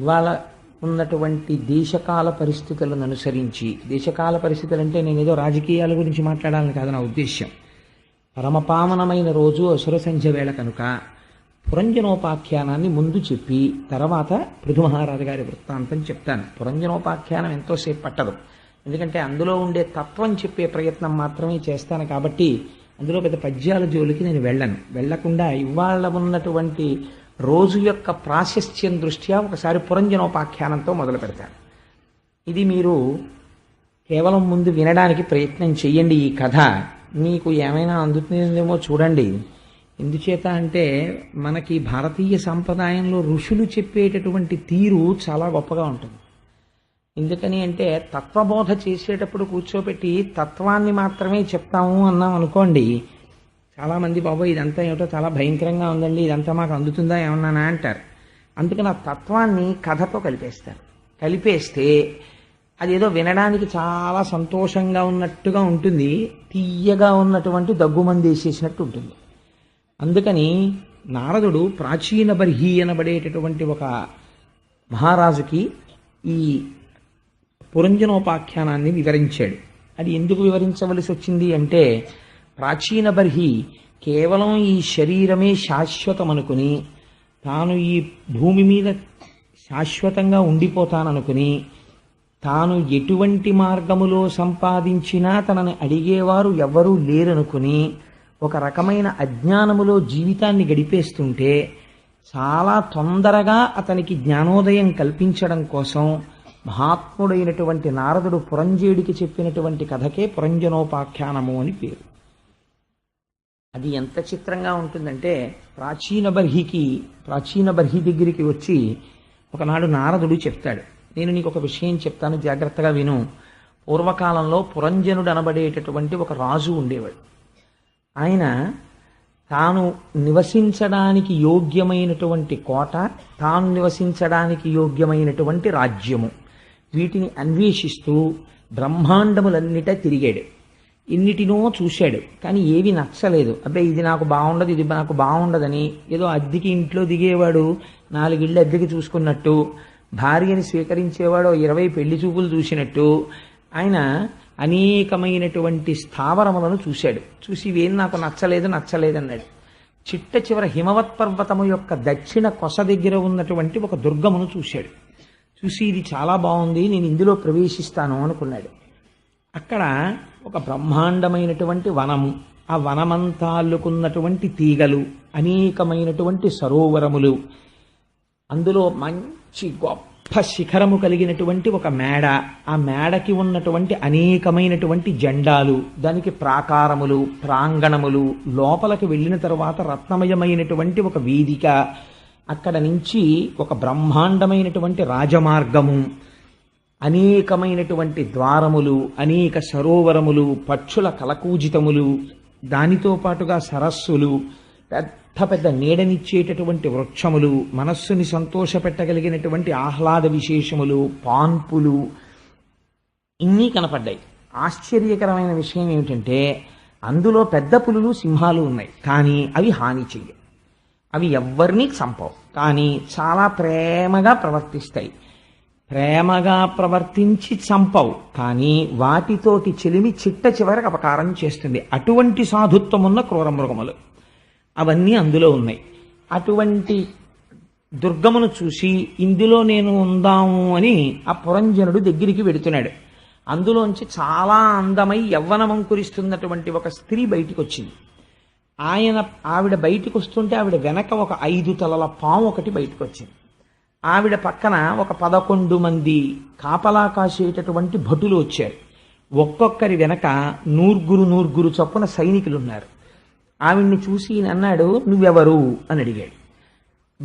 ఇవాళ ఉన్నటువంటి దేశకాల పరిస్థితులను అనుసరించి దేశకాల పరిస్థితులు అంటే నేను ఏదో రాజకీయాల గురించి మాట్లాడాలని కాదు నా ఉద్దేశ్యం. పరమపావనమైన రోజు అసుర సంధ్య వేళ కనుక పురంజనోపాఖ్యానాన్ని ముందు చెప్పి తర్వాత పృథు మహారాజు గారి వృత్తాంతం చెప్తాను. పురంజనోపాఖ్యానం ఎంతోసేపు పట్టదు. ఎందుకంటే అందులో ఉండే తత్వం చెప్పే ప్రయత్నం మాత్రమే చేస్తాను కాబట్టి అందులో పెద్ద పద్యాల జోలికి నేను వెళ్ళను. వెళ్ళకుండా ఇవాళ ఉన్నటువంటి రోజు యొక్క ప్రాశస్త్యం దృష్ట్యా ఒకసారి పురంజనోపాఖ్యానంతో మొదలు పెడతాను. ఇది మీరు కేవలం ముందు వినడానికి ప్రయత్నం చెయ్యండి ఈ కథ. మీకు ఏమైనా అందుతుందేమో చూడండి. ఎందుచేత అంటే మనకి భారతీయ సంప్రదాయంలో ఋషులు చెప్పేటటువంటి తీరు చాలా గొప్పగా ఉంటుంది. ఎందుకని అంటే తత్వబోధ చేసేటప్పుడు కూర్చోబెట్టి తత్వాన్ని మాత్రమే చెప్తాము అన్నాం అనుకోండి చాలామంది బాబు ఇదంతా ఏమిటో చాలా భయంకరంగా ఉందండి ఇదంతా మాకు అందుతుందా ఏమన్నానా అంటారు. అందుకని ఆ తత్వాన్ని కథతో కలిపేస్తారు. కలిపేస్తే అదేదో వినడానికి చాలా సంతోషంగా ఉన్నట్టుగా ఉంటుంది తీయగా ఉన్నటువంటి దగ్గుమంది వేసేసినట్టు ఉంటుంది. అందుకని నారదుడు ప్రాచీన బర్హి అనబడేటటువంటి ఒక మహారాజుకి ఈ పురంజనోపాఖ్యానాన్ని వివరించాడు. అది ఎందుకు వివరించవలసి వచ్చింది అంటే ప్రాచీన బర్హి కేవలం ఈ శరీరమే శాశ్వతమనుకుని తాను ఈ భూమి మీద శాశ్వతంగా ఉండిపోతాననుకుని తాను ఎటువంటి మార్గములో సంపాదించినా తనని అడిగేవారు ఎవ్వరూ లేరనుకుని ఒక రకమైన అజ్ఞానములో జీవితాన్ని గడిపేస్తుంటే చాలా తొందరగా అతనికి జ్ఞానోదయం కల్పించడం కోసం మహాత్ముడైనటువంటి నారదుడు పురంజేడికి చెప్పినటువంటి కథకే పురంజనోపాఖ్యానము అని పేరు. అది ఎంత చిత్రంగా ఉంటుందంటే ప్రాచీన బర్హికి ప్రాచీన బర్హి దగ్గరికి వచ్చి ఒకనాడు నారదుడు చెప్తాడు. నేను నీకు ఒక విషయం చెప్తాను జాగ్రత్తగా విను. పూర్వకాలంలో పురంజనుడు అనబడేటటువంటి ఒక రాజు ఉండేవాడు. ఆయన తాను నివసించడానికి యోగ్యమైనటువంటి కోట తాను నివసించడానికి యోగ్యమైనటువంటి రాజ్యము. వీటిని అన్వేషిస్తూ బ్రహ్మాండములన్నిట తిరిగాడు. ఎన్నిటినో చూశాడు. కానీ ఏవి నచ్చలేదు. అబ్బే ఇది నాకు బాగుండదు ఇది నాకు బాగుండదని ఏదో అద్దెకి ఇంట్లో దిగేవాడు నాలుగిళ్ళు అద్దెకి చూసుకున్నట్టు భార్యని స్వీకరించేవాడు ఇరవై పెళ్ళి చూపులు చూసినట్టు ఆయన అనేకమైనటువంటి స్థావరములను చూశాడు. చూసి ఇవేం నాకు నచ్చలేదు నచ్చలేదన్నాడు చిట్ట చివర హిమవత్ పర్వతము యొక్క దక్షిణ కొస దగ్గర ఉన్నటువంటి ఒక దుర్గమును చూశాడు. చూసి ఇది చాలా బాగుంది నేను ఇందులో ప్రవేశిస్తాను అనుకున్నాడు. అక్కడ ఒక బ్రహ్మాండమైనటువంటి వనము ఆ వనమంతా అల్లుకున్నటువంటి తీగలు అనేకమైనటువంటి సరోవరములు. అందులో మంచి గొప్ప శిఖరము కలిగినటువంటి ఒక మేడ. ఆ మేడకి ఉన్నటువంటి అనేకమైనటువంటి జెండాలు దానికి ప్రాకారములు ప్రాంగణములు లోపలికి వెళ్ళిన తర్వాత రత్నమయమైనటువంటి ఒక వేదిక అక్కడ నుంచి ఒక బ్రహ్మాండమైనటువంటి రాజమార్గము. అనేకమైనటువంటి ద్వారములు అనేక సరోవరములు పక్షుల కలకూజితములు దానితో పాటుగా సరస్సులు పెద్ద పెద్ద నీడనిచ్చేటటువంటి వృక్షములు మనస్సుని సంతోషపెట్టగలిగినటువంటి ఆహ్లాద విశేషములు పాన్పులు ఇన్నీ కనపడ్డాయి. ఆశ్చర్యకరమైన విషయం ఏమిటంటే అందులో పెద్ద పులులు సింహాలు ఉన్నాయి. కానీ అవి హాని చెయ్యవు. అవి ఎవ్వరినీ చంపవు. కానీ చాలా ప్రేమగా ప్రవర్తిస్తాయి. ప్రేమగా ప్రవర్తించి చంపవు కానీ వాటితోటి చెలిమి చిట్ట చివరికి అపకారం చేస్తుంది. అటువంటి సాధుత్వం ఉన్న క్రూర మృగములు. అవన్నీ అందులో ఉన్నాయి. అటువంటి దుర్గమును చూసి ఇందులో నేను ఉందాము అని ఆ పురంజనుడు దగ్గరికి వెడుతున్నాడు. అందులోంచి చాలా అందమై యవ్వనమంకురిస్తున్నటువంటి ఒక స్త్రీ బయటికి వచ్చింది ఆయన ఆవిడ బయటికి వస్తుంటే ఆవిడ వెనక ఒక ఐదు తలల పాము ఒకటి బయటకు వచ్చింది ఆవిడ పక్కన ఒక పదకొండు మంది కాపలా కాసేటటువంటి భటులు వచ్చారు. ఒక్కొక్కరి వెనక నూర్గురు నూర్గురు చొప్పున సైనికులు ఉన్నారు ఆవిడ్ని చూసి అన్నాడు నువ్వెవరు? అని అడిగాడు.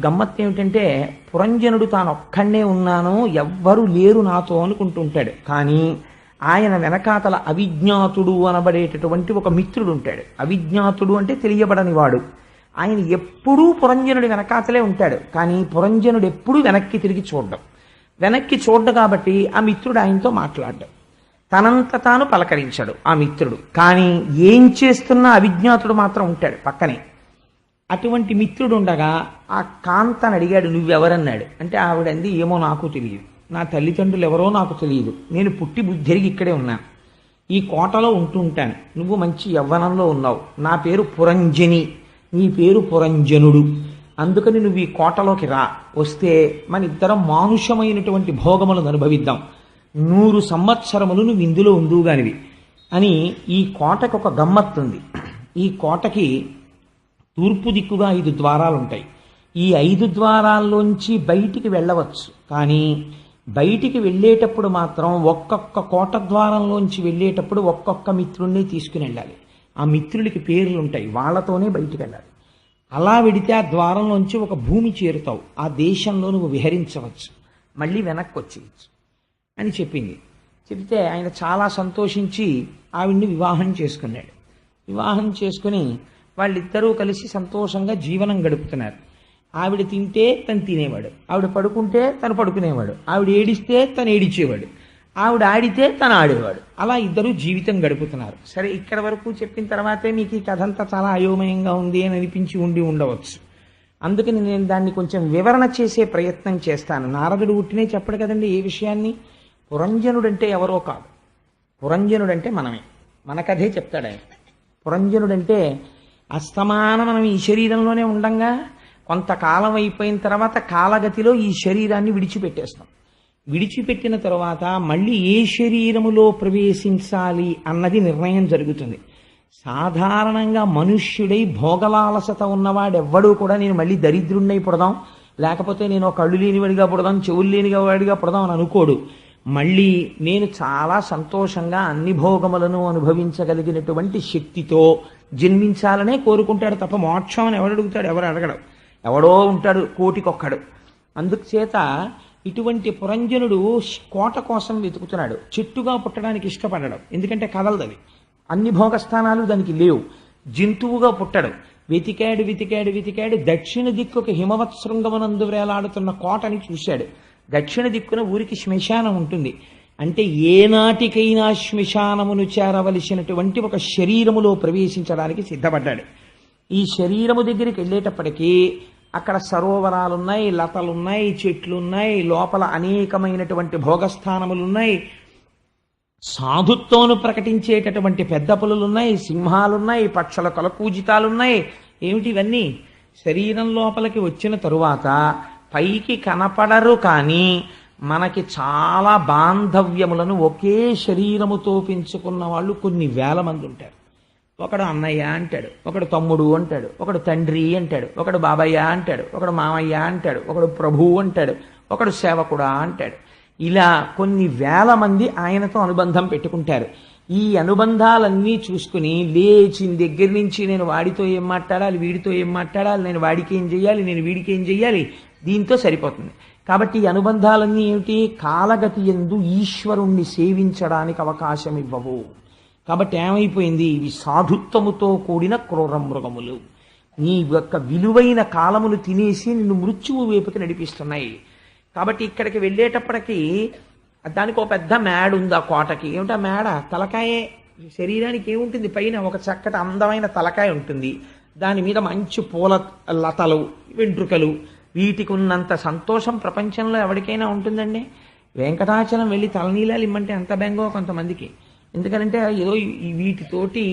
గమ్మత్తు ఏమిటంటే పురంజనుడు తాను ఒక్కడే ఉన్నాను ఎవ్వరూ లేరు నాతో అనుకుంటుంటాడు. కానీ ఆయన వెనకాతల అవిజ్ఞాతుడు అనబడేటటువంటి ఒక మిత్రుడు ఉంటాడు అవిజ్ఞాతుడు అంటే తెలియబడని వాడు. ఆయన ఎప్పుడూ పురంజనుడి వెనకాతలే ఉంటాడు. కానీ పురంజనుడు ఎప్పుడూ వెనక్కి తిరిగి చూడడం. వెనక్కి చూడ్డ కాబట్టి ఆ మిత్రుడు ఆయనతో మాట్లాడడం. తనంత తాను పలకరించాడు ఆ మిత్రుడు. కానీ ఏం చేస్తున్నా అవిజ్ఞాతుడు మాత్రం ఉంటాడు పక్కనే. అటువంటి మిత్రుడు ఉండగా ఆ కాంతను అడిగాడు నువ్వెవరన్నాడు? అంటే ఆవిడంది ఏమో నాకు తెలియదు. నా తల్లిదండ్రులు ఎవరో నాకు తెలియదు. నేను పుట్టి బుద్ధిరిగి ఇక్కడే ఉన్నాను ఈ కోటలో ఉంటూ ఉంటాను. నువ్వు మంచి యవ్వనంలో ఉన్నావు. నా పేరు పురంజని. నీ పేరు పురంజనుడు. అందుకని నువ్వు ఈ కోటలోకి రా. వస్తే మన ఇద్దరం మానుషమైనటువంటి భోగములను అనుభవిద్దాం. నూరు సంవత్సరములు నువ్వు ఇందులో ఉందువుగానివి అని ఈ కోటకు ఒక గమ్మత్తుంది. ఈ కోటకి తూర్పు దిక్కుగా ఐదు ద్వారాలు ఉంటాయి ఈ ఐదు ద్వారాల్లోంచి బయటికి వెళ్ళవచ్చు. కానీ బయటికి వెళ్ళేటప్పుడు మాత్రం ఒక్కొక్క కోట ద్వారంలోంచి వెళ్ళేటప్పుడు ఒక్కొక్క మిత్రుణ్ణి తీసుకుని వెళ్ళాలి. ఆ మిత్రులకి పేర్లు ఉంటాయి వాళ్ళతోనే బయటికి వెళ్ళాలి అలా వెడితే ఆ ద్వారంలోంచి ఒక భూమి చేరుతావు. ఆ దేశంలో నువ్వు విహరించవచ్చు. మళ్ళీ వెనక్కి వచ్చేయచ్చు అని చెప్పింది. చెబితే ఆయన చాలా సంతోషించి ఆవిడ్ని వివాహం చేసుకున్నాడు. వివాహం చేసుకుని వాళ్ళిద్దరూ కలిసి సంతోషంగా జీవనం గడుపుతున్నారు. ఆవిడ తింటే తను తినేవాడు. ఆవిడ పడుకుంటే తను పడుకునేవాడు. ఆవిడ ఏడిస్తే తను ఏడిచేవాడు. ఆవిడ ఆడితే తను ఆడేవాడు. అలా ఇద్దరు జీవితం గడుపుతున్నారు. సరే ఇక్కడ వరకు చెప్పిన తర్వాతే మీకు ఈ కథ అంతా చాలా అయోమయంగా ఉంది అని అనిపించి ఉండి ఉండవచ్చు. అందుకని నేను దాన్ని కొంచెం వివరణ చేసే ప్రయత్నం చేస్తాను. నారదుడు ఉట్టినే చెప్పడు కదండి ఏ విషయాన్ని? పురంజనుడంటే ఎవరో కాదు. పురంజనుడంటే మనమే. మన కథే చెప్తాడు ఆయన. పురంజనుడంటే అస్తమానం మనం ఈ శరీరంలోనే ఉండంగా కొంతకాలం అయిపోయిన తర్వాత కాలగతిలో ఈ శరీరాన్ని విడిచిపెట్టేస్తాం. విడిచిపెట్టిన తర్వాత మళ్ళీ ఏ శరీరములో ప్రవేశించాలి అన్నది నిర్ణయం జరుగుతుంది. సాధారణంగా మనుష్యుడై భోగలాలసత ఉన్నవాడెవ్వడూ కూడా నేను మళ్ళీ దరిద్రుణ్ణై పుడదాం లేకపోతే నేను ఒక కళ్ళు లేనివాడిగా పుడదాం చెవులు లేనిగా వాడిగా పుడదాం అని అనుకోడు. మళ్ళీ నేను చాలా సంతోషంగా అన్ని భోగములను అనుభవించగలిగినటువంటి శక్తితో జన్మించాలనే కోరుకుంటాడు తప్ప మోక్షం అని ఎవడు అడుగుతాడు ఎవరు అడగడు. ఎవడో ఉంటాడు కోటికొక్కడు. అందుచేత ఇటువంటి పురంజనుడు కోట కోసం వెతుకుతున్నాడు. చెట్టుగా పుట్టడానికి ఇష్టపడడం. ఎందుకంటే కదలదవి అన్ని భోగస్థానాలు దానికి లేవు. జంతువుగా పుట్టడం. వెతికాడు వెతికాడు వెతికాడు దక్షిణ దిక్కుకు హిమవత్ శృంగమునందు వేలాడుతున్న కోటని చూశాడు. దక్షిణ దిక్కున ఊరికి శ్మశానం ఉంటుంది. అంటే ఏనాటికైనా శ్మశానమును చేరవలసినటువంటి ఒక శరీరములో ప్రవేశించడానికి సిద్ధపడ్డాడు. ఈ శరీరము దగ్గరికి వెళ్ళేటప్పటికీ అక్కడ సరోవరాలున్నాయి లతలున్నాయి చెట్లున్నాయి లోపల అనేకమైనటువంటి భోగస్థానములున్నాయి. సాధుత్వమును ప్రకటించేటటువంటి పెద్ద పులులున్నాయి సింహాలున్నాయి పక్షుల కలకూజితాలున్నాయి ఏమిటి ఇవన్నీ? శరీరం లోపలికి వచ్చిన తరువాత పైకి కనపడరు కానీ మనకి చాలా బాంధవ్యములను ఒకే శరీరముతో పెంచుకున్న వాళ్ళు కొన్ని వేల మంది ఉంటారు. ఒకడు అన్నయ్య అంటాడు ఒకడు తమ్ముడు అంటాడు ఒకడు తండ్రి అంటాడు ఒకడు బాబయ్య అంటాడు ఒకడు మామయ్య అంటాడు ఒకడు ప్రభువు అంటాడు ఒకడు సేవకుడా అంటాడు. ఇలా కొన్ని వేల మంది ఆయనతో అనుబంధం పెట్టుకుంటారు. ఈ అనుబంధాలన్నీ చూసుకుని లేచిన దగ్గర నుంచి నేను వాడితో ఏం మాట్లాడాలి వీడితో ఏం మాట్లాడాలి నేను వాడికి ఏం చెయ్యాలి నేను వీడికి ఏం చెయ్యాలి దీంతో సరిపోతుంది. కాబట్టి ఈ అనుబంధాలన్నీ ఏమిటి? కాలగతి ఎందు ఈశ్వరుణ్ణి సేవించడానికి అవకాశం ఇవ్వవు. కాబట్టి ఏమైపోయింది? ఇవి సాధుత్వముతో కూడిన క్రూర మృగములు. నీ యొక్క విలువైన కాలములు తినేసి నిన్ను మృత్యువు వైపుకి నడిపిస్తున్నాయి. కాబట్టి ఇక్కడికి వెళ్ళేటప్పటికి దానికి ఒక పెద్ద మేడ ఉంది ఆ కోటకి. ఏమిటా మేడ? తలకాయే. శరీరానికి ఏముంటుంది? పైన ఒక చక్కటి అందమైన తలకాయ ఉంటుంది. దాని మీద మంచి పూల లతలు వెంట్రుకలు. వీటికి ఉన్నంత సంతోషం ప్రపంచంలో ఎవరికైనా ఉంటుందండి? వెంకటాచలం వెళ్ళి తలనీలాలు ఇమ్మంటే ఎంత బెంగో కొంతమందికి. ఎందుకనంటే ఏదో వీటితోటి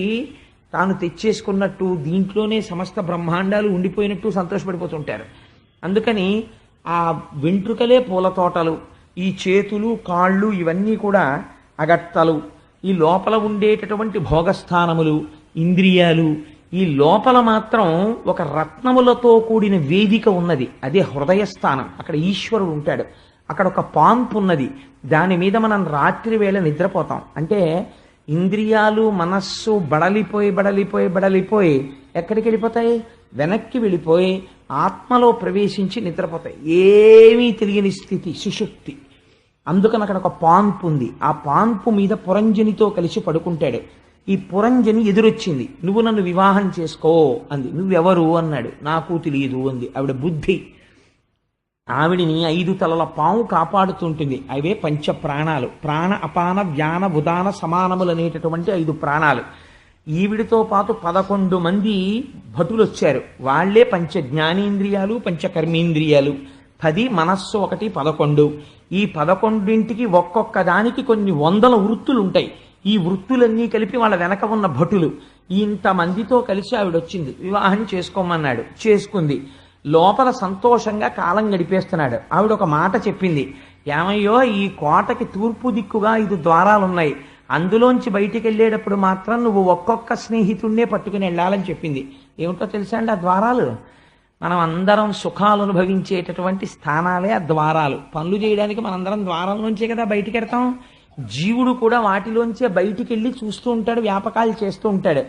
తాను తెచ్చేసుకున్నట్టు దీంట్లోనే సమస్త బ్రహ్మాండాలు ఉండిపోయినట్టు సంతోషపడిపోతుంటారు. అందుకని ఆ వెంట్రుకలే పూల తోటలు ఈ చేతులు కాళ్ళు ఇవన్నీ కూడా అగట్టలు ఈ లోపల ఉండేటటువంటి భోగస్థానములు ఇంద్రియాలు ఈ లోపల మాత్రం ఒక రత్నములతో కూడిన వేదిక ఉన్నది. అదే హృదయస్థానం. అక్కడ ఈశ్వరుడు ఉంటాడు. అక్కడ ఒక పాంపు ఉన్నది దాని మీద మనం రాత్రి వేళ నిద్రపోతాం. అంటే ఇంద్రియాలు మనస్సు బడలిపోయి బడలిపోయి బడలిపోయి ఎక్కడికి వెళ్ళిపోతాయి? వెనక్కి వెళ్ళిపోయి ఆత్మలో ప్రవేశించి నిద్రపోతాయి. ఏమీ తెలియని స్థితి సుషుప్తి. అందుకని అక్కడ ఒక పాంపు ఉంది ఆ పాంపు మీద పురంజనితో కలిసి పడుకుంటాడు. ఈ పురంజని ఎదురొచ్చింది. నువ్వు నన్ను వివాహం చేసుకో అంది. నువ్వెవరు? అన్నాడు. నాకు తెలియదు అంది. ఆవిడ బుద్ధి ఆవిడిని ఐదు తలల పాము కాపాడుతుంటుంది. అవే పంచ ప్రాణాలు. ప్రాణ అపాన వ్యాన ఉదాన సమానములు అనేటటువంటి ఐదు ప్రాణాలు. ఈవిడితో పాటు పదకొండు మంది భటులు వచ్చారు వాళ్ళే పంచ జ్ఞానేంద్రియాలు పంచ కర్మేంద్రియాలు. పది మనస్సు ఒకటి పదకొండు. ఈ పదకొండింటికి ఒక్కొక్క దానికి కొన్ని వందల వృత్తులు ఉంటాయి ఈ వృత్తులన్నీ కలిపి వాళ్ళ వెనక ఉన్న భటులు. ఇంతమందితో కలిసి ఆవిడ వచ్చింది వివాహం చేసుకోమన్నాడు. చేసుకుంది. లోపల సంతోషంగా కాలం గడిపేస్తున్నాడు. ఆవిడ ఒక మాట చెప్పింది. ఏమయ్యో ఈ కోటకి తూర్పు దిక్కుగా ఐదు ద్వారాలు ఉన్నాయి అందులోంచి బయటికి వెళ్ళేటప్పుడు మాత్రం నువ్వు ఒక్కొక్క స్నేహితుడినే పట్టుకుని వెళ్ళాలని చెప్పింది. ఏమిటో తెలుసా అండి ఆ ద్వారాలు? మనం అందరం సుఖాలు అనుభవించేటటువంటి స్థానాలే ఆ ద్వారాలు. పనులు చేయడానికి మనందరం ద్వారాల నుంచే కదా బయటికి వెడతాం జీవుడు కూడా వాటిలోంచే బయటికి వెళ్ళి చూస్తూ ఉంటాడు వ్యాపకాలు చేస్తూ ఉంటాడు.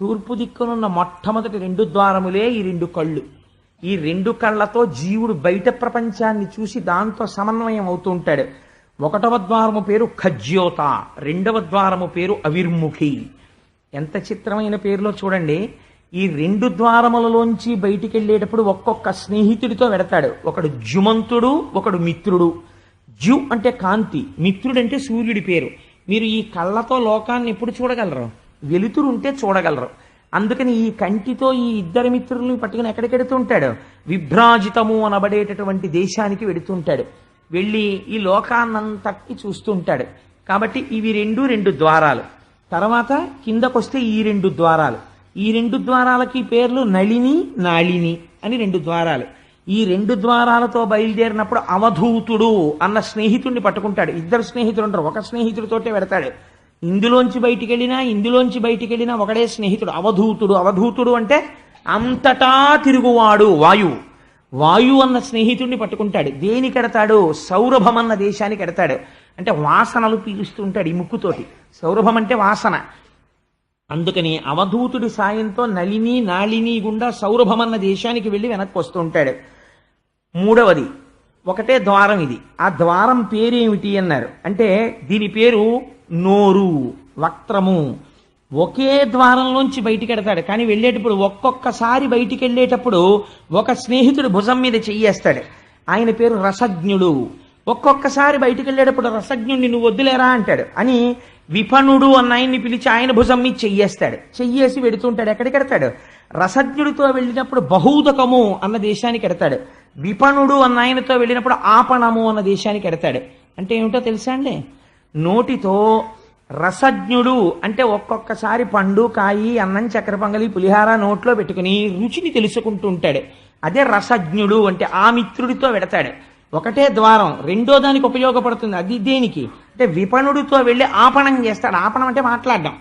తూర్పు దిక్కునున్న మొట్టమొదటి రెండు ద్వారములే ఈ రెండు కళ్ళు. ఈ రెండు కళ్ళతో జీవుడు బయట ప్రపంచాన్ని చూసి దాంతో సమన్వయం అవుతూ ఉంటాడు. ఒకటవ ద్వారము పేరు ఖజ్యోత రెండవ ద్వారము పేరు అవిర్ముఖి. ఎంత చిత్రమైన పేరులో చూడండి. ఈ రెండు ద్వారములలోంచి బయటికి వెళ్ళేటప్పుడు ఒక్కొక్క స్నేహితుడితో వెడతాడు. ఒకడు జుమంతుడు ఒకడు మిత్రుడు. జు అంటే కాంతి మిత్రుడంటే సూర్యుడి పేరు. మీరు ఈ కళ్ళతో లోకాన్ని ఎప్పుడు చూడగలరు? వెలుతురు ఉంటే చూడగలరు. అందుకని ఈ కంటితో ఈ ఇద్దరు మిత్రుల్ని పట్టుకుని ఎక్కడికి వెడుతుంటాడు విభ్రాజితము అనబడేటటువంటి దేశానికి వెడుతుంటాడు వెళ్ళి ఈ లోకాన్నంతటి చూస్తుంటాడు కాబట్టి ఇవి రెండు రెండు ద్వారాలు. తర్వాత కిందకొస్తే ఈ రెండు ద్వారాలు. ఈ రెండు ద్వారాలకి పేర్లు నళిని నాళిని అని రెండు ద్వారాలు. ఈ రెండు ద్వారాలతో బయలుదేరినప్పుడు అవధూతుడు అన్న స్నేహితుడిని పట్టుకుంటాడు. ఇద్దరు స్నేహితులు ఉంటారు ఒక స్నేహితుడితోటే వెడతాడు. ఇందులోంచి బయటికి వెళ్ళినా ఇందులోంచి బయటికి వెళ్ళినా ఒకడే స్నేహితుడు అవధూతుడు. అవధూతుడు అంటే అంతటా తిరుగువాడు వాయువు వాయు అన్న స్నేహితుడిని పట్టుకుంటాడు. దేనికి ఎడతాడు సౌరభం అన్న దేశానికి ఎడతాడు అంటే వాసనలు పీలుస్తూ ఉంటాడు ఈ ముక్కుతోటి. సౌరభం అంటే వాసన. అందుకని అవధూతుడి సాయంతో నలిని నాళిని గుండా సౌరభం అన్న దేశానికి వెళ్ళి వెనక్కి వస్తూ ఉంటాడు మూడవది ఒకటే ద్వారం ఇది. ఆ ద్వారం పేరేమిటి అన్నారు. అంటే దీని పేరు నోరు వక్త్రము ఒకే ద్వారంలోంచి బయటికెడతాడు. కానీ వెళ్ళేటప్పుడు ఒక్కొక్కసారి బయటికి వెళ్ళేటప్పుడు ఒక స్నేహితుడు భుజం మీద చెయ్యేస్తాడు ఆయన పేరు రసజ్ఞుడు. ఒక్కొక్కసారి బయటికి వెళ్ళేటప్పుడు రసజ్ఞుడిని నువ్వు వద్దులేరా అంటాడు. అని విపణుడు అన్న ఆయన్ని పిలిచి ఆయన భుజం మీద చెయ్యేస్తాడు చెయ్యేసి వెడుతుంటాడు. ఎక్కడికి ఎడతాడు? రసజ్ఞుడితో వెళ్ళినప్పుడు బహూదకము అన్న దేశానికి ఎడతాడు. విపణుడు అన్న ఆయనతో వెళ్ళినప్పుడు ఆపణము అన్న దేశానికి ఎడతాడు. అంటే ఏమిటో తెలుసా అండి? నోటితో రసజ్ఞుడు అంటే ఒక్కొక్కసారి పండు కాయి అన్నం చక్కెర పొంగలి పులిహార నోట్లో పెట్టుకుని రుచిని తెలుసుకుంటూ ఉంటాడు అదే రసజ్ఞుడు అంటే ఆ మిత్రుడితో వెడతాడు ఒకటే ద్వారం రెండో దానికి ఉపయోగపడుతుంది. అది దేనికి? అంటే విపణుడితో వెళ్ళి ఆపణం చేస్తాడు. ఆపణం అంటే మాట్లాడడం.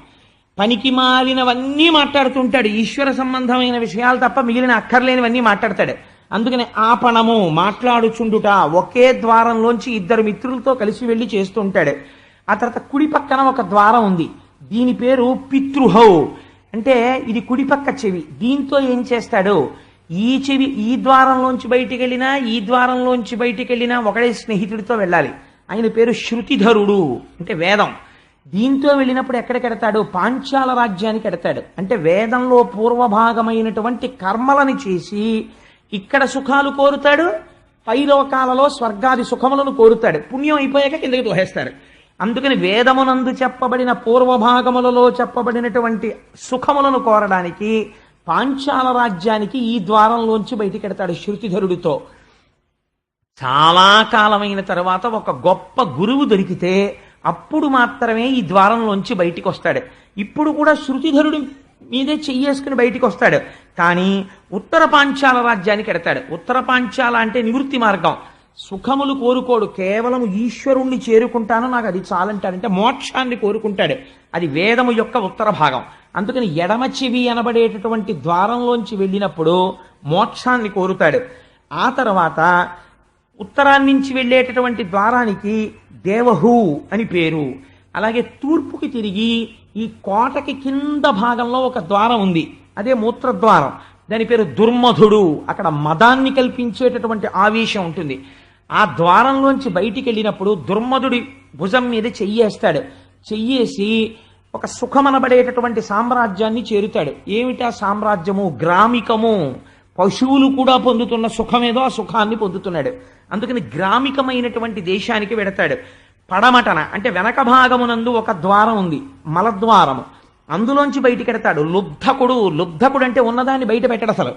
పనికి మాలినవన్నీ మాట్లాడుతుంటాడు. ఈశ్వర సంబంధమైన విషయాలు తప్ప మిగిలిన అక్కర్లేనివన్నీ మాట్లాడతాడు. అందుకని ఆపణము మాట్లాడుచుండుట ఒకే ద్వారంలోంచి ఇద్దరు మిత్రులతో కలిసి వెళ్ళి చేస్తూ ఉంటాడు ఆ తర్వాత కుడి పక్కన ఒక ద్వారం ఉంది. దీని పేరు పితృహౌ. అంటే ఇది కుడిపక్క చెవి. దీంతో ఏం చేస్తాడు? ఈ చెవి ఈ ద్వారంలోంచి బయటికి వెళ్ళినా ఈ ద్వారంలోంచి బయటికి వెళ్ళినా ఒకడే స్నేహితుడితో వెళ్ళాలి. ఆయన పేరు శృతిధరుడు. అంటే వేదం. దీంతో వెళ్ళినప్పుడు ఎక్కడికి ఎడతాడు? పాంచాల రాజ్యానికి ఎడతాడు. అంటే వేదంలో పూర్వభాగమైనటువంటి కర్మలను చేసి ఇక్కడ సుఖాలు కోరుతాడు పైలోకాలలో స్వర్గాది సుఖములను కోరుతాడు. పుణ్యం అయిపోయాక కిందకి తోహేస్తారు. అందుకని వేదమునందు చెప్పబడిన పూర్వభాగములలో చెప్పబడినటువంటి సుఖములను కోరడానికి పాంచాల రాజ్యానికి ఈ ద్వారంలోంచి బయటికెడతాడు శృతిధరుడితో. చాలా కాలమైన తర్వాత ఒక గొప్ప గురువు దొరికితే అప్పుడు మాత్రమే ఈ ద్వారంలోంచి బయటికి వస్తాడు. ఇప్పుడు కూడా శృతిధరుడి మీదే చెయ్యేసుకుని బయటికి వస్తాడు. కానీ ఉత్తర పాంచాల రాజ్యానికి ఎడతాడు ఉత్తర పాంచాల అంటే నివృత్తి మార్గం. సుఖములు కోరుకోడు. కేవలం ఈశ్వరుణ్ణి చేరుకుంటాను. నాకు అది చాలంటాడంటే మోక్షాన్ని కోరుకుంటాడు. అది వేదము యొక్క ఉత్తర భాగం. అందుకని ఎడమ చెవి అనబడేటటువంటి ద్వారంలోంచి వెళ్ళినప్పుడు మోక్షాన్ని కోరుతాడు. ఆ తర్వాత ఉత్తరాన్నించి వెళ్ళేటటువంటి ద్వారానికి దేవహు అని పేరు. అలాగే తూర్పుకి తిరిగి ఈ కోటకి కింద భాగంలో ఒక ద్వారం ఉంది. అదే మూత్రద్వారం. దాని పేరు దుర్మధుడు. అక్కడ మదాన్ని కల్పించేటటువంటి ఆవేశం ఉంటుంది. ఆ ద్వారంలోంచి బయటికి వెళ్ళినప్పుడు దుర్మధుడి భుజం మీద చెయ్యేస్తాడు చెయ్యేసి ఒక సుఖమనబడేటటువంటి సామ్రాజ్యాన్ని చేరుతాడు. ఏమిటా సామ్రాజ్యము? గ్రామికము. పశువులు కూడా పొందుతున్న సుఖమేదో ఆ సుఖాన్ని పొందుతున్నాడు. అందుకని గ్రామికమైనటువంటి దేశానికి వెడతాడు. పడమటన అంటే వెనక భాగమునందు ఒక ద్వారం ఉంది. మలద్వారము. అందులోంచి బయటికి ఎడతాడు లుబ్ధకుడు. లుబ్ధకుడు అంటే ఉన్నదాన్ని బయట పెట్టడు అసలు.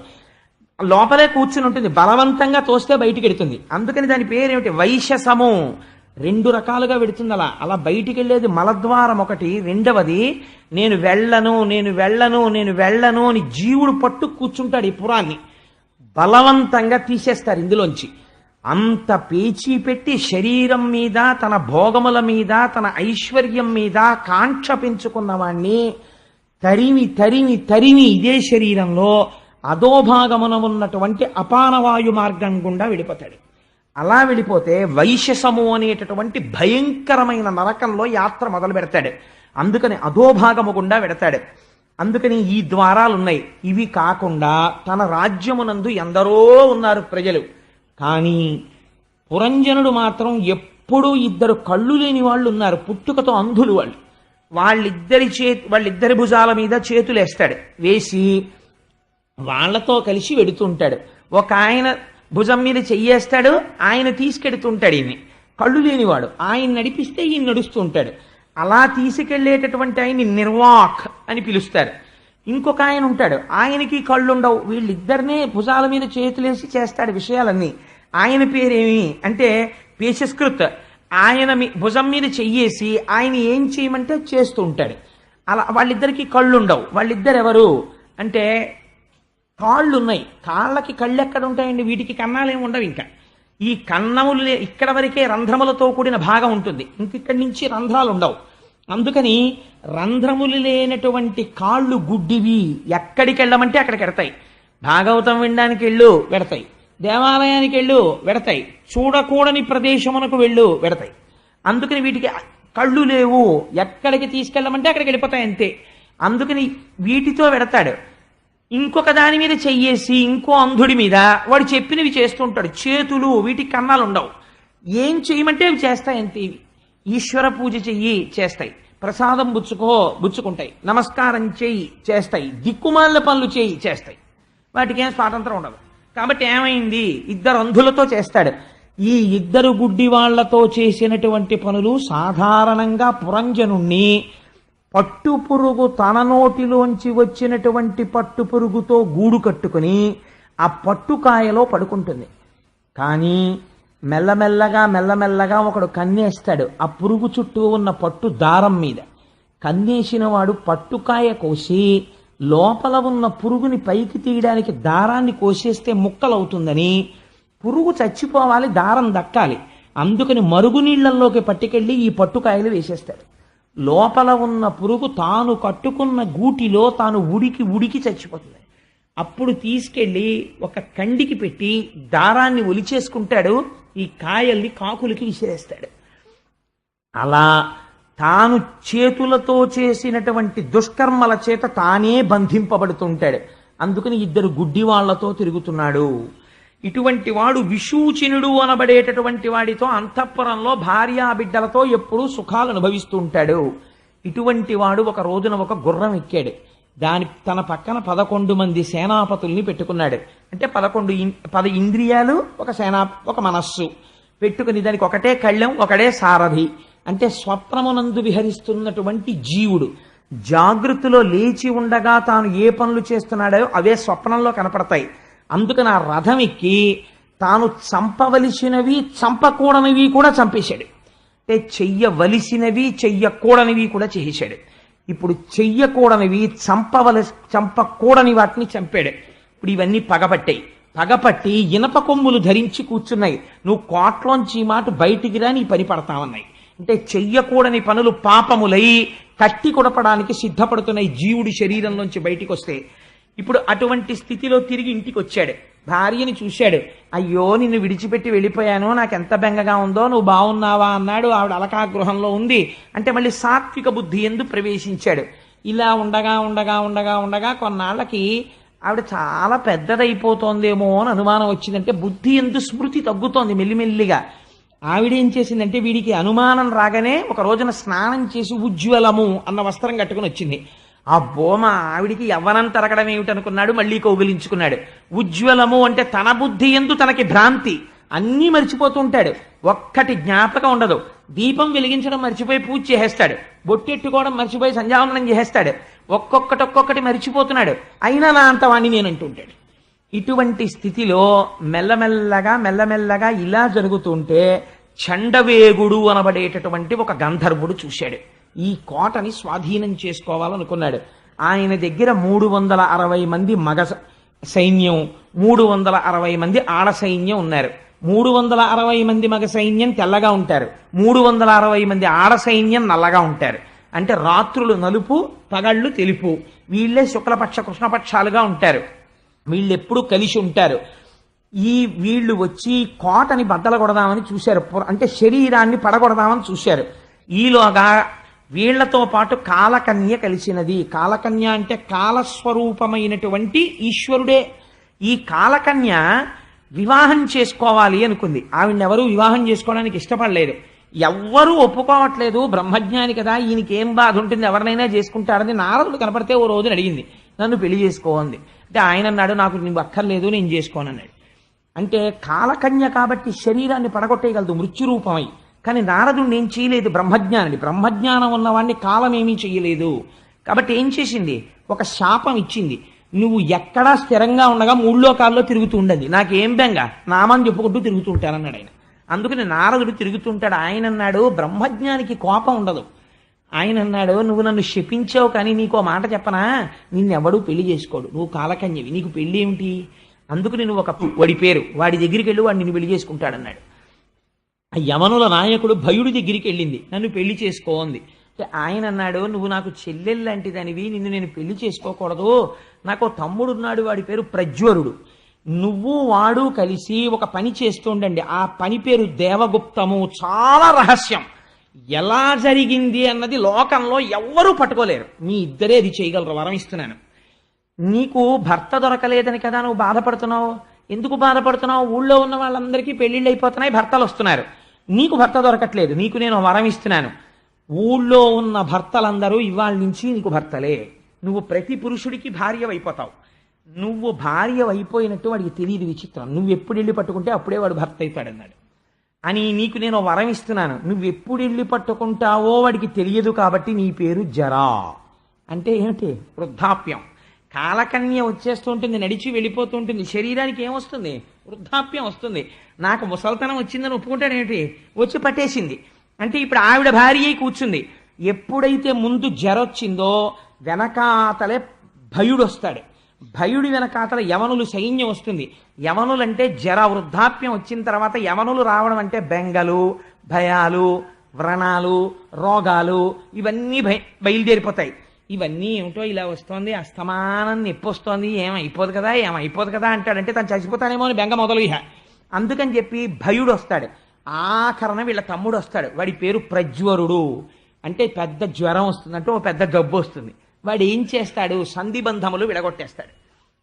లోపలే కూర్చుని ఉంటుంది బలవంతంగా తోస్తే బయటికి వెడుతుంది అందుకని దాని పేరేమిటి? వైశసము రెండు రకాలుగా పెడుతుంది అలా అలా బయటికి వెళ్ళేది మలద్వారం ఒకటి. రెండవది నేను వెళ్ళను నేను వెళ్ళను నేను వెళ్ళను అని జీవుడు పట్టు కూర్చుంటాడు ఈ పురాన్ని. బలవంతంగా తీసేస్తారు ఇందులోంచి. అంత పేచీ పెట్టి శరీరం మీద తన భోగముల మీద తన ఐశ్వర్యం మీద కాంక్ష పెంచుకున్న వాణ్ణి తరిమి తరిమి తరిమి ఇదే శరీరంలో అధోభాగమున ఉన్నటువంటి అపానవాయు మార్గం గుండా వెళ్ళిపోతాడు అలా వెళ్ళిపోతే వైశసము అనేటటువంటి భయంకరమైన నరకంలో యాత్ర మొదలు పెడతాడు. అందుకని అధోభాగము గుండా పెడతాడు. అందుకని ఈ ద్వారాలు ఉన్నాయి ఇవి కాకుండా తన రాజ్యమునందు ఎందరో ఉన్నారు ప్రజలు. కానీ పురంజనుడు మాత్రం ఎప్పుడూ ఇద్దరు కళ్ళు లేని వాళ్ళు ఉన్నారు. పుట్టుకతో అంధులు వాళ్ళు. వాళ్ళిద్దరి చే వాళ్ళిద్దరి భుజాల మీద చేతులు వేస్తాడు వేసి వాళ్ళతో కలిసి వెడుతుంటాడు. ఒక ఆయన భుజం మీద చెయ్యేస్తాడు ఆయన తీసుకెడుతుంటాడు ఈయన్ని కళ్ళు లేనివాడు. ఆయన నడిపిస్తే ఈయన నడుస్తూ ఉంటాడు అలా తీసుకెళ్ళేటటువంటి ఆయన్ని నిర్వాక్ అని పిలుస్తారు. ఇంకొక ఆయన ఉంటాడు. ఆయనకి కళ్ళు ఉండవు వీళ్ళిద్దరినే భుజాల మీద చేతులేసి చేస్తాడు విషయాలన్నీ. ఆయన పేరేమి? అంటే పేషస్కృత్. ఆయన మీ భుజం మీద చెయ్యేసి ఆయన ఏం చేయమంటే చేస్తూ ఉంటాడు. అలా వాళ్ళిద్దరికి కళ్ళు ఉండవు వాళ్ళిద్దరు ఎవరు అంటే కాళ్ళు ఉన్నాయి కాళ్ళకి కళ్ళు ఎక్కడ ఉంటాయండి వీటికి కన్నాలు ఏమి ఉండవు ఇంకా. ఈ కన్నములు లే- ఇక్కడ వరకే రంధ్రములతో కూడిన భాగం ఉంటుంది. ఇంకిక్కడి నుంచి రంధ్రాలు ఉండవు అందుకని రంధ్రములు లేనటువంటి కాళ్ళు గుడ్డివి ఎక్కడికి వెళ్ళమంటే అక్కడికి ఎడతాయి భాగవతం వినడానికి వెళ్ళు పెడతాయి దేవాలయానికి వెళ్ళు పెడతాయి చూడకూడని ప్రదేశమునకు వెళ్ళు పెడతాయి అందుకని వీటికి కళ్ళు లేవు. ఎక్కడికి తీసుకెళ్ళమంటే అక్కడికి వెళ్ళిపోతాయి అంతే. అందుకని వీటితో పెడతాడు ఇంకొక దాని మీద చెయ్యేసి ఇంకో అంధుడి మీద వాడు చెప్పినవి చేస్తుంటాడు. చేతులు వీటికి కన్నాలు ఉండవు ఏం చేయమంటే అవి చేస్తాయి అంతే ఇవి. ఈశ్వర పూజ చెయ్యి చేస్తాయి. ప్రసాదం బుచ్చుకో బుచ్చుకుంటాయి. నమస్కారం చెయ్యి చేస్తాయి. దిక్కుమాల పనులు చేయి చేస్తాయి. వాటికి ఏం స్వాతంత్రం ఉండదు. కాబట్టి ఏమైంది? ఇద్దరు అంధులతో చేస్తాడు. ఈ ఇద్దరు గుడ్డి వాళ్ళతో చేసినటువంటి పనులు సాధారణంగా పురంజనుణ్ణి పట్టు పురుగు తన నోటిలోంచి వచ్చినటువంటి పట్టు పురుగుతో గూడు కట్టుకుని ఆ పట్టుకాయలో పడుకుంటుంది. కానీ మెల్లమెల్లగా మెల్లమెల్లగా ఒకడు కన్నేస్తాడు. ఆ పురుగు చుట్టూ ఉన్న పట్టు దారం మీద. కన్నేసిన వాడు పట్టుకాయ కోసి లోపల ఉన్న పురుగుని పైకి తీయడానికి దారాన్ని కోసేస్తే ముక్కలవుతుందని పురుగు చచ్చిపోవాలి దారం దక్కాలి. అందుకని మరుగునీళ్ళలోకి పట్టుకెళ్ళి ఈ పట్టుకాయలు వేసేస్తాడు. లోపల ఉన్న పురుగు తాను కట్టుకున్న గూటిలో తాను ఉడికి ఉడికి చచ్చిపోతుంది. అప్పుడు తీసుకెళ్ళి ఒక కండికి పెట్టి దారాన్ని ఒలిచేసుకుంటాడు ఈ కాయల్ని కాకులకి విసిరేస్తాడు. అలా తాను చేతులతో చేసినటువంటి దుష్కర్మల చేత తానే బంధింపబడుతుంటాడు. అందుకని ఇద్దరు గుడ్డి వాళ్ళతో తిరుగుతున్నాడు. ఇటువంటి వాడు విషూచినుడు అనబడేటటువంటి వాడితో అంతఃపురంలో భార్యా బిడ్డలతో ఎప్పుడూ సుఖాలు అనుభవిస్తూ ఉంటాడు. ఇటువంటి వాడు ఒక రోజున ఒక గుర్రం ఎక్కాడు. దాని తన పక్కన పదకొండు మంది సేనాపతుల్ని పెట్టుకున్నాడు. అంటే పదకొండు ఇన్- పద ఇంద్రియాలు ఒక సేనా ఒక మనస్సు. పెట్టుకుని దానికి ఒకటే కళ్ళెం ఒకడే సారథి. అంటే స్వప్నమునందు విహరిస్తున్నటువంటి జీవుడు. జాగృతిలో లేచి ఉండగా తాను ఏ పనులు చేస్తున్నాడో అవే స్వప్నంలో కనపడతాయి. అందుకని ఆ రథం ఎక్కి తాను చంపవలసినవి చంపకూడనివి కూడా చంపేశాడు. అంటే చెయ్యవలసినవి చెయ్యకూడనివి కూడా చేశాడు. ఇప్పుడు చెయ్యకూడనివి చంపవల చంపకూడని వాటిని చంపాడు. ఇప్పుడు ఇవన్నీ పగబట్టాయి పగపట్టి ఇనప కొమ్ములు ధరించి కూర్చున్నాయి. నువ్వు కోట్లోంచి ఈ మాట బయటికి రా నీ పని పడతావన్నాయి. అంటే చెయ్యకూడని పనులు పాపములై కట్టి కొడపడానికి సిద్ధపడుతున్నాయి జీవుడి శరీరంలోంచి బయటికి వస్తే ఇప్పుడు అటువంటి స్థితిలో తిరిగి ఇంటికి వచ్చాడు. భార్యని చూశాడు. అయ్యో నిన్ను విడిచిపెట్టి వెళ్ళిపోయాను. నాకు ఎంత బెంగగా ఉందో నువ్వు బాగున్నావా అన్నాడు. ఆవిడ అలకా గృహంలో ఉంది. అంటే మళ్ళీ సాత్విక బుద్ధి ఎందు ప్రవేశించాడు. ఇలా ఉండగా ఉండగా ఉండగా ఉండగా కొన్నాళ్ళకి ఆవిడ చాలా పెద్దదైపోతోందేమో అని అనుమానం వచ్చిందంటే బుద్ధి ఎందు స్మృతి తగ్గుతోంది మెల్లిమెల్లిగా. ఆవిడేం చేసిందంటే వీడికి అనుమానం రాగానే ఒక రోజున స్నానం చేసి ఉజ్వలము అన్న వస్త్రం కట్టుకుని వచ్చింది. ఆ బోమ ఆవిడికి యవ్వనం తరగడం ఏమిటనుకున్నాడు మళ్ళీ కౌగిలించుకున్నాడు. ఉజ్వలము అంటే తన బుద్ధి ఎందు తనకి భ్రాంతి. అన్నీ మర్చిపోతుంటాడు ఒక్కటి జ్ఞాపకం ఉండదు. దీపం వెలిగించడం మర్చిపోయి పూజ చేసేస్తాడు. బొట్టెట్టుకోవడం మర్చిపోయి సంధ్యావందనం చేసేస్తాడు. ఒక్కొక్కటి ఒక్కొక్కటి మర్చిపోతున్నాడు. అయినా నా అంత వాణ్ణి నేను అంటుంటాడు ఇటువంటి స్థితిలో మెల్లమెల్లగా మెల్లమెల్లగా ఇలా జరుగుతుంటే చండవేగుడు అనబడేటటువంటి ఒక గంధర్వుడు చూశాడు. ఈ కోటని స్వాధీనం చేసుకోవాలనుకున్నాడు. ఆయన దగ్గర మూడు వందల అరవై మంది మగ సైన్యం మూడు వందల అరవై మంది ఆడ సైన్యం ఉన్నారు. మూడు వందల అరవై మంది మగ సైన్యం తెల్లగా ఉంటారు. మూడు వందల అరవై మంది ఆడ సైన్యం నల్లగా ఉంటారు. అంటే రాత్రులు నలుపు పగళ్ళు తెలుపు. వీళ్ళే శుక్లపక్ష కృష్ణపక్షాలుగా ఉంటారు. వీళ్ళెప్పుడు కలిసి ఉంటారు. ఈ వీళ్ళు వచ్చి కోటని బద్దలు కొడదామని చూశారు. అంటే శరీరాన్ని పడగొడదామని చూశారు. ఈలోగా వీళ్ళతో పాటు కాలకన్య కలిసినది. కాలకన్య అంటే కాలస్వరూపమైనటువంటి ఈశ్వరుడే. ఈ కాలకన్య వివాహం చేసుకోవాలి అనుకుంది. ఆవిడని ఎవరు వివాహం చేసుకోవడానికి ఇష్టపడలేదు. ఎవ్వరూ ఒప్పుకోవట్లేదు. బ్రహ్మజ్ఞాని కదా ఈయనకి ఏం బాధ ఉంటుంది ఎవరినైనా చేసుకుంటారని నారదుడు కనపడితే ఓ రోజున అడిగింది. నన్ను పెళ్ళి చేసుకోంది అంటే ఆయన అన్నాడు నాకు నీకు అక్కర్లేదు నేను చేసుకోనన్నాడు. అంటే కాలకన్య కాబట్టి శరీరాన్ని పడగొట్టేయగలదు మృత్యురూపమై. కానీ నారదుడిని ఏం చేయలేదు బ్రహ్మజ్ఞానండి బ్రహ్మజ్ఞానం ఉన్నవాడిని కాలం ఏమీ చేయలేదు. కాబట్టి ఏం చేసింది? ఒక శాపం ఇచ్చింది. నువ్వు ఎక్కడా స్థిరంగా ఉండగా మూడులో కాల్లో తిరుగుతూ ఉండదు నాకేం బెంగ? నామని చెప్పుకుంటూ తిరుగుతూ ఉంటానన్నాడు ఆయన. అందుకని నారదుడు తిరుగుతుంటాడు. ఆయన అన్నాడు బ్రహ్మజ్ఞానికి కోపం ఉండదు. ఆయన అన్నాడు నువ్వు నన్ను శపించావు కానీ నీకు మాట చెప్పనా? నిన్నెవడూ పెళ్ళి చేసుకోడు. నువ్వు కాలకన్యవి. నీకు పెళ్ళి ఏమిటి అందుకని నువ్వు ఒక వాడి పేరు వాడి దగ్గరికి వెళ్ళి వాడు నిన్ను పెళ్ళి చేసుకుంటాడన్నాడు ఆ యమనుల నాయకుడు భయుడి దగ్గరికి వెళ్ళింది. నన్ను పెళ్ళి చేసుకో అంది. ఆయన అన్నాడు నువ్వు నాకు చెల్లెలు లాంటిదనివి నిన్ను నేను పెళ్ళి చేసుకోకూడదు. నాకు తమ్ముడు ఉన్నాడు వాడి పేరు ప్రజ్వరుడు. నువ్వు వాడు కలిసి ఒక పని చేస్తుండండి ఆ పని పేరు దేవగుప్తము. చాలా రహస్యం. ఎలా జరిగింది అన్నది లోకంలో ఎవ్వరూ పట్టుకోలేరు. మీ ఇద్దరే అది చేయగలరు. వరం ఇస్తున్నాను. నీకు భర్త దొరకలేదని కదా నువ్వు బాధపడుతున్నావు? ఎందుకు బాధపడుతున్నావు? ఊళ్ళో ఉన్న వాళ్ళందరికీ పెళ్ళిళ్ళు అయిపోతున్నాయి భర్తలు వస్తున్నారు. నీకు భర్త దొరకట్లేదు నీకు నేను వరం ఇస్తున్నాను. ఊళ్ళో ఉన్న భర్తలందరూ ఇవాళ నుంచి నీకు భర్తలే. నువ్వు ప్రతి పురుషుడికి భార్య అయిపోతావు నువ్వు భార్య అయిపోయినట్టు వాడికి తెలియదు విచిత్రం. నువ్వు ఎప్పుడు వెళ్ళి పట్టుకుంటే అప్పుడే వాడు భర్త అవుతాడన్నాడు. అని నీకు నేను వరం ఇస్తున్నాను. నువ్వు ఎప్పుడు వెళ్ళి పట్టుకుంటావో వాడికి తెలియదు కాబట్టి నీ పేరు జరా. అంటే ఏమిటి? వృద్ధాప్యం. కాలకన్య వచ్చేస్తుంటుంది నడిచి వెళ్ళిపోతుంటుంది. శరీరానికి ఏమొస్తుంది? వృద్ధాప్యం వస్తుంది. నాకు ముసల్తనం వచ్చిందని ఒప్పుకుంటాడు వచ్చి పట్టేసింది. అంటే ఇప్పుడు ఆవిడ భార్య కూర్చుంది. ఎప్పుడైతే ముందు జరొచ్చిందో వెనకాతలే భయుడు వస్తాడు భయుడి వెనకాతల యవనులు సైన్యం వస్తుంది. యవనులంటే జర వృద్ధాప్యం వచ్చిన తర్వాత యవనులు రావడం అంటే బెంగలు భయాలు వ్రణాలు రోగాలు ఇవన్నీ బయ బయలుదేరిపోతాయి. ఇవన్నీ ఏమిటో ఇలా వస్తోంది అస్తమానం నొప్పి వస్తోంది ఏమైపోదు కదా ఏమైపోదు కదా అంటాడంటే తను చచ్చిపోతానేమో అని బెంగ మొదలు ఇహ. అందుకని చెప్పి భయుడు వస్తాడు. ఆఖరణ వీళ్ళ తమ్ముడు వస్తాడు. వాడి పేరు ప్రజ్వరుడు. అంటే పెద్ద జ్వరం వస్తుంది అంటే ఓ పెద్ద గబ్బు వస్తుంది. వాడు ఏం చేస్తాడు? సంధిబంధములు విడగొట్టేస్తాడు.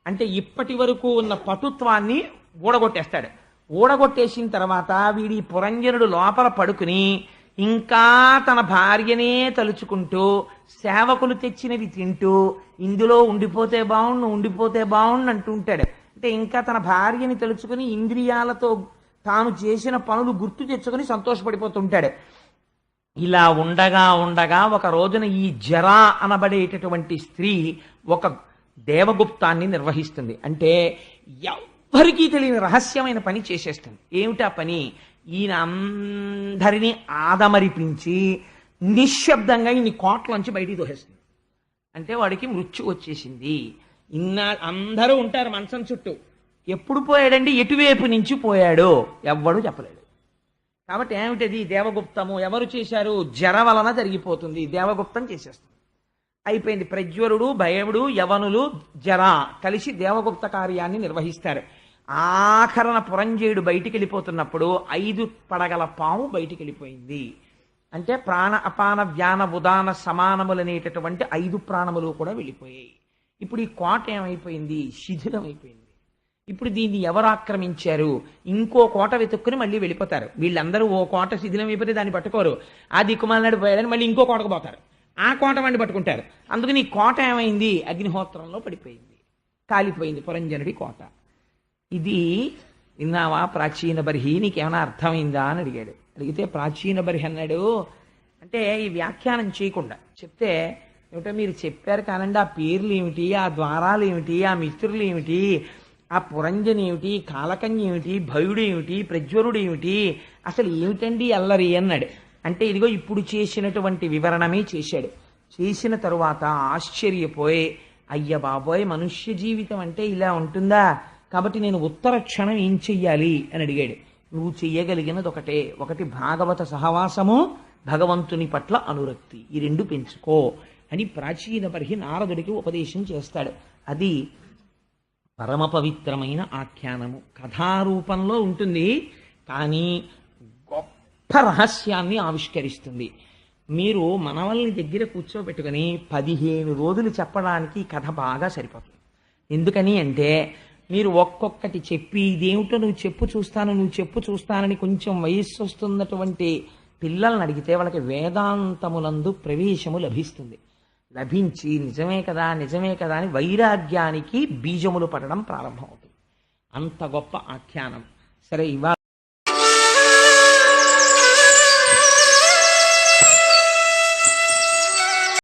అంటే ఇప్పటి వరకు ఉన్న పటుత్వాన్ని ఊడగొట్టేస్తాడు. ఊడగొట్టేసిన తర్వాత వీడి పురంజనుడు లోపల పడుకుని ఇంకా తన భార్యనే తలుచుకుంటూ సేవకులు తెచ్చినవి తింటూ ఇందులో ఉండిపోతే బాగుండు ఉండిపోతే బాగుండు అంటుంటాడు. అంటే ఇంకా తన భార్యని తలుచుకుని ఇంద్రియాలతో తాను చేసిన పనులు గుర్తు తెచ్చుకొని సంతోషపడిపోతుంటాడు. ఇలా ఉండగా ఉండగా ఒక రోజున ఈ జరా అనబడేటటువంటి స్త్రీ ఒక దేవగుప్తాన్ని నిర్వహిస్తుంది. అంటే ఎవ్వరికీ తెలియని రహస్యమైన పని చేసేస్తుంది. ఏమిటా పని? ఈయన అందరినీ ఆదమరిపించి నిశ్శబ్దంగా ఇన్ని కోట్లోంచి బయటికి తోసేస్తుంది అంటే వాడికి మృత్యు వచ్చేసింది. ఇన్నా అందరూ ఉంటారు మనసం చుట్టూ. ఎప్పుడు పోయాడండి? ఎటువైపు నుంచి పోయాడో ఎవ్వడూ చెప్పలేడు కాబట్టి ఏమిటది? దేవగుప్తము ఎవరు చేశారు? జర వలన జరిగిపోతుంది. దేవగుప్తం చేసేస్తుంది. అయిపోయింది. ప్రజ్వరుడు భయముడు యవనులు జర కలిసి దేవగుప్త కార్యాన్ని నిర్వహిస్తారు. ఆఖరణ పురంజేయుడు బయటికి వెళ్ళిపోతున్నప్పుడు ఐదు పడగల పాము బయటికి వెళ్ళిపోయింది అంటే ప్రాణ అపాన వ్యాన ఉదాన సమానములనేటటువంటి ఐదు ప్రాణములు కూడా వెళ్ళిపోయాయి. ఇప్పుడు ఈ కోట ఏమైపోయింది? శిథిలం అయిపోయింది ఇప్పుడు దీన్ని ఎవరు ఆక్రమించారు? ఇంకో కోట వెతుక్కుని మళ్ళీ వెళ్ళిపోతారు. వీళ్ళందరూ ఓ కోట శిథిలం అయిపోతే దాన్ని పట్టుకోరు. ఆ దిక్కుమాలనాడు పోయారని మళ్ళీ ఇంకో కోటకు పోతారు. ఆ కోట వండి పట్టుకుంటారు. అందుకని ఈ కోట ఏమైంది? అగ్నిహోత్రంలో పడిపోయింది. కాలిపోయింది పురంజనుడి కోట. ఇది విన్నావా? ప్రాచీన బర్హి నీకేమైనా అర్థమైందా అని అడిగాడు. అడిగితే ప్రాచీన బర్హి అన్నాడు అంటే ఈ వ్యాఖ్యానం చేయకుండా చెప్తే ఏమిటో మీరు చెప్పారు కానండి ఆ పేర్లు ఏమిటి ఆ ద్వారాలు ఏమిటి ఆ మిత్రులు ఏమిటి ఆ పురంజని ఏమిటి కాలకన్య ఏమిటి భయుడు ఏమిటి ప్రజ్వరుడు ఏమిటి అసలు ఏమిటండి అల్లరి అన్నాడు. అంటే ఇదిగో ఇప్పుడు చేసినటువంటి వివరణమే చేశాడు. చేసిన తరువాత ఆశ్చర్యపోయి అయ్య బాబోయ్ మనుష్య జీవితం అంటే ఇలా ఉంటుందా? కాబట్టి నేను ఉత్తర క్షణం ఏం చెయ్యాలి అని అడిగాడు. నువ్వు చెయ్యగలిగినది ఒకటే. ఒకటి భాగవత సహవాసము భగవంతుని పట్ల అనురక్తి. ఈ రెండు పెంచుకో అని ప్రాచీన పరిహి నారదుడికి ఉపదేశం చేస్తాడు. అది పరమ పవిత్రమైన ఆఖ్యానము. కథారూపంలో ఉంటుంది కానీ గొప్ప రహస్యాన్ని ఆవిష్కరిస్తుంది. మీరు మనవల్ని దగ్గర కూర్చోబెట్టుకుని పదిహేను రోజులు చెప్పడానికి కథ బాగా సరిపోతుంది. ఎందుకని అంటే మీరు ఒక్కొక్కటి చెప్పి ఇదేమిటో నువ్వు చెప్పు చూస్తాను నువ్వు చెప్పు చూస్తానని కొంచెం వయస్సు వస్తున్నటువంటి పిల్లల్ని అడిగితే వాళ్ళకి వేదాంతములందు ప్రవేశము లభిస్తుంది. లభించి నిజమే కదా నిజమే కదా అని వైరాగ్యానికి బీజములు పడడం ప్రారంభమవుతుంది. అంత గొప్ప ఆఖ్యానం. సరే ఇవాళ